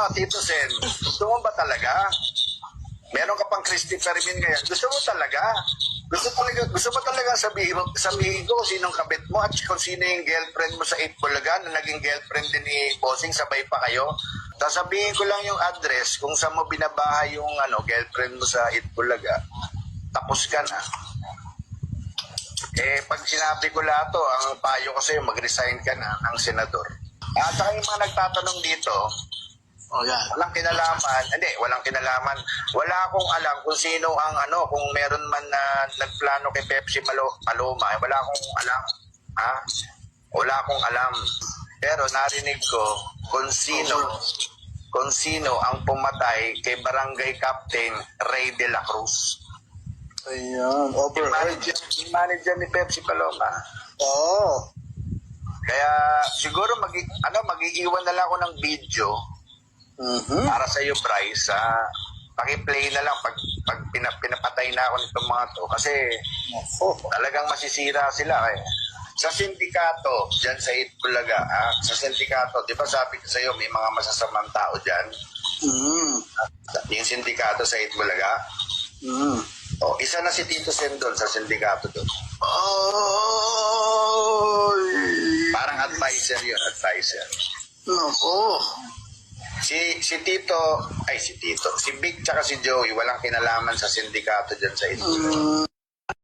Ah, Tito Sen, gusto mo ba talaga? Meron ka pang Christopher Min ngayon. Gusto mo talaga? Gusto talaga, gusto mo talaga sabihin, mo- sabihin ko sinong kabit mo at kung sino yung girlfriend mo sa 8 Bulaga na naging girlfriend din ni Bossing, sabay pa kayo. Tapos sabihin ko lang yung address kung saan mo binabahay yung ano, girlfriend mo sa 8 Bulaga. Tapos ka na. Eh, pag sinabi ko lahat to, ang payo ko sa'yo, mag-resign ka na ng senador. At saka yung mga nagtatanong dito, Oh, yan. walang kinalaman, hindi, walang kinalaman. Wala akong alam kung sino ang ano, kung meron man na nagplano kay Pepsi Malo, Paloma, eh, wala akong alam. Ha? Wala akong alam. Pero narinig ko kung sino, kung sino ang pumatay kay Barangay Captain Ray de la Cruz. Ayan. Yung Overheard. manager, yung manager ni Pepsi Paloma. Oo. Kaya siguro mag ano magiiwan na lang ako ng video Mhm. para sa iyo Bryce. Ah, paki-play na lang pag pag pina- pinapatay na ako nitong mga to kasi Ako. talagang masisira sila eh. Sa sindikato, dyan sa Itbulaga, ah, sa sindikato, di ba sabi ko sa iyo, may mga masasamang tao dyan. Mhm. Yung sindikato sa Itbulaga. Mhm. O, isa na si Tito Sen doon sa sindikato doon. Ay. Parang advisor yun, advisor. Nako. Si si Tito, ay si Tito, si Big tsaka si Joey, walang kinalaman sa sindikato dyan sa. Mm.